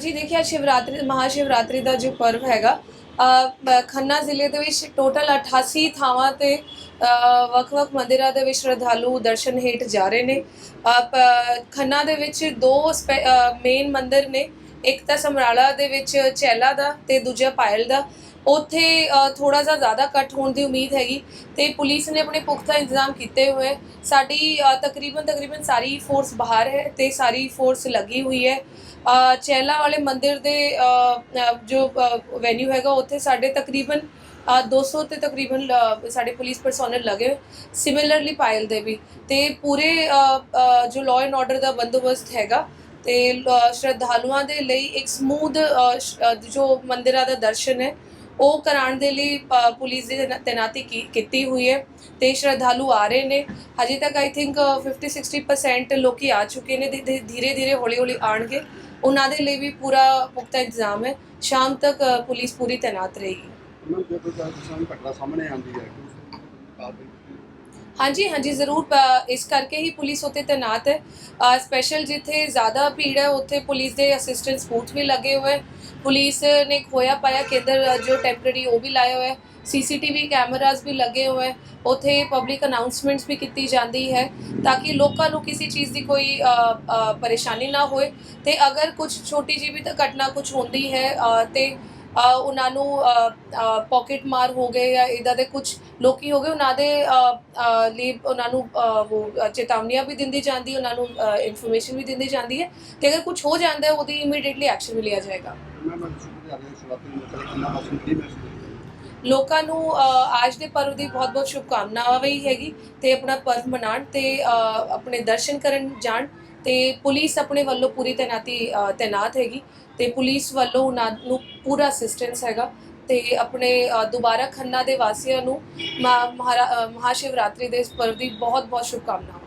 ਜੀ ਦੇਖਿਆ, ਸ਼ਿਵਰਾਤਰੀ, ਮਹਾਸ਼ਿਵਰਾਤਰੀ ਦਾ ਜੋ ਪਰਵ ਹੈਗਾ ਖੰਨਾ ਜ਼ਿਲ੍ਹੇ ਦੇ ਵਿੱਚ ਟੋਟਲ 88 ਥਾਵਾਂ ਤੇ ਵੱਖ-ਵੱਖ ਮੰਦਿਰਾਂ ਦੇ ਵਿੱਚ ਸ਼ਰਧਾਲੂ ਦਰਸ਼ਨ ਹੇਠ ਜਾ ਰਹੇ ਨੇ। ਪ- ਖੰਨਾ ਦੇ ਵਿੱਚ ਦੋ ਮੇਨ ਮੰਦਿਰ ਨੇ ਇੱਕ ਤਾਂ ਸਮਰਾਲਾ ਦੇ ਵਿੱਚ ਚੈਲਾ ਦਾ ਤੇ ਦੂਜਾ ਪਾਇਲ ਦਾ। ਉੱਥੇ ਥੋੜਾ ਜਿਹਾ ਜ਼ਿਆਦਾ ਕੱਟ ਹੋਣ ਦੀ ਉਮੀਦ ਹੈਗੀ ਤੇ ਪੁਲਿਸ ਨੇ ਆਪਣੇ ਪੁਖਤਾ ਇੰਤਜ਼ਾਮ ਕੀਤੇ ਹੋਏ। ਸਾਡੀ ਤਕਰੀਬਨ ਤਕਰੀਬਨ ਸਾਰੀ ਫੋਰਸ ਬਾਹਰ ਹੈ ਤੇ ਸਾਰੀ ਫੋਰਸ ਲੱਗੀ ਹੋਈ ਹੈ। ਚੈਲਾ ਵਾਲੇ ਮੰਦਿਰ ਦੇ ਜੋ ਵੈਨਿਊ ਹੈਗਾ ਉੱਥੇ ਸਾਡੇ ਤਕਰੀਬਨ ਅ, 200 ਤੇ ਤਕਰੀਬਨ ਸਾਡੇ ਪੁਲਿਸ ਪਰਸੋਨਲ ਲੱਗੇ ਸਿਮਿਲਰਲੀ ਪਾਇਲ ਦੇ ਵੀ। ਤੇ ਪੂਰੇ ਜੋ ਲਾਅ ਐਂਡ ਆਰਡਰ ਦਾ ਬੰਦੋਬਸਤ ਹੈਗਾ ਤੇ ਸ਼ਰਧਾਲੂਆਂ ਦੇ ਲਈ ਇੱਕ ਸਮੂਦ ਜੋ ਮੰਦਿਰਾਂ ਦਾ ਦਰਸ਼ਨ ਹੈ, ਉਹ ਕਰਾਉਣ ਦੇ ਲਈ ਪੁਲਿਸ ਦੀ ਤੈਨਾਤੀ ਕੀਤੀ ਹੋਈ ਹੈ ਤੇ ਸ਼ਰਧਾਲੂ ਆ ਰਹੇ ਨੇ। ਹਜੇ ਤੱਕ ਆਈ ਥਿੰਕ 50 60% ਲੋਕੀ ਆ ਚੁੱਕੇ ਨੇ ਧੀਰੇ ਧੀਰੇ ਹੌਲੀ ਹੌਲੀ ਆਣਗੇ ਉਹਨਾਂ ਦੇ ਲਈ ਵੀ ਪੂਰਾ ਪੁਖਤਾ ਇੰਤਜ਼ਾਮ ਹੈ। ਸ਼ਾਮ ਤੱਕ ਪੁਲਿਸ ਪੂਰੀ ਤੈਨਾਤ ਰਹੇਗੀ। ਜਦੋਂ ਘਟਨਾ ਸਾਹਮਣੇ ਆਉਂਦੀ ਹੈ ਹਾਂਜੀ ਹਾਂਜੀ ਜ਼ਰੂਰ ਇਸ ਕਰਕੇ ਹੀ ਪੁਲਿਸ ਉੱਤੇ ਤੈਨਾਤ ਹੈ। ਸਪੈਸ਼ਲ ਜਿੱਥੇ ਜ਼ਿਆਦਾ ਭੀੜ ਹੈ ਉੱਥੇ ਪੁਲਿਸ ਦੇ ਅਸਿਸਟੈਂਟ ਬੂਥ ਵੀ ਲੱਗੇ ਹੋਏ ਪੁਲਿਸ ਨੇ ਖੋਇਆ ਪਾਇਆ ਕੇਂਦਰ ਜੋ ਟੈਂਪਰੇਰੀ ਉਹ ਵੀ ਲਾਏ ਹੋਏ ਹੈ। ਸੀਸੀਟੀਵੀ ਕੈਮਰਾਸ ਵੀ ਲੱਗੇ ਹੋਏ ਹੈ। ਉੱਥੇ ਪਬਲਿਕ ਅਨਾਉਂਸਮੈਂਟਸ ਵੀ ਕੀਤੀ ਜਾਂਦੀ ਹੈ ਤਾਂ ਕਿ ਲੋਕਾਂ ਨੂੰ ਕਿਸੇ ਚੀਜ਼ ਦੀ ਕੋਈ ਪਰੇਸ਼ਾਨੀ ਨਾ ਹੋਏ। ਤੇ ਅਗਰ ਕੁਝ ਛੋਟੀ ਜਿਹੀ ਵੀ ਤਾਂ ਘਟਨਾ ਕੁਝ ਹੁੰਦੀ ਹੈ ਅ, ਤੇ ਉਹਨਾਂ ਨੂੰ ਪਾਕਟ ਮਾਰ ਹੋ ਗਏ ਜਾਂ ਇਦਾਂ ਦੇ ਕੁਝ ਲੋਕੀ ਹੋ ਗਏ ਉਹਨਾਂ ਦੇ ਲਈ ਉਹਨਾਂ ਨੂੰ ਉਹ ਚੇਤਾਵਨੀਆਂ ਵੀ ਦਿੰਦੀ ਜਾਂਦੀ ਉਹਨਾਂ ਨੂੰ ਇਨਫੋਰਮੇਸ਼ਨ ਵੀ ਦਿੰਦੀ ਜਾਂਦੀ ਹੈ ਤੇ ਅਗਰ ਕੁਝ ਹੋ ਜਾਂਦਾ ਹੈ ਉਹਦੀ ਇਮੀਡੀਏਟਲੀ ਐਕਸ਼ਨ ਵੀ ਲਿਆ ਜਾਏਗਾ। ਲੋਕਾਂ ਨੂੰ ਅੱਜ ਦੇ ਪਰਵ ਦੀ ਬਹੁਤ-ਬਹੁਤ ਸ਼ੁਭਕਾਮਨਾਵਾਂ ਵੀ ਹੈਗੀ ਤੇ ਆਪਣਾ ਪਰਵ ਮਨਾਉਣ ਤੇ ਆਪਣੇ ਦਰਸ਼ਨ ਕਰਨ ਜਾਣ ਤੇ ਪੁਲਿਸ ਆਪਣੇ ਵੱਲੋਂ ਪੂਰੀ ਤੈਨਾਤੀ ਤੈਨਾਤ ਹੈਗੀ ਤੇ ਪੁਲਿਸ ਵੱਲੋਂ ਉਹਨਾਂ ਨੂੰ ਪੂਰਾ ਅਸਿਸਟੈਂਸ ਹੈਗਾ ਤੇ ਆਪਣੇ ਦੁਬਾਰਾ ਖੰਨਾ ਦੇ ਵਾਸੀਆਂ ਨੂੰ ਮਹਾ- ਮਹਾਰਾ- ਮਹਾਸ਼ਿਵਰਾਤਰੀ ਦੇ ਇਸ ਪਰਵ ਦੀ ਬਹੁਤ-ਬਹੁਤ ਸ਼ੁਭਕਾਮਨਾਵਾਂ।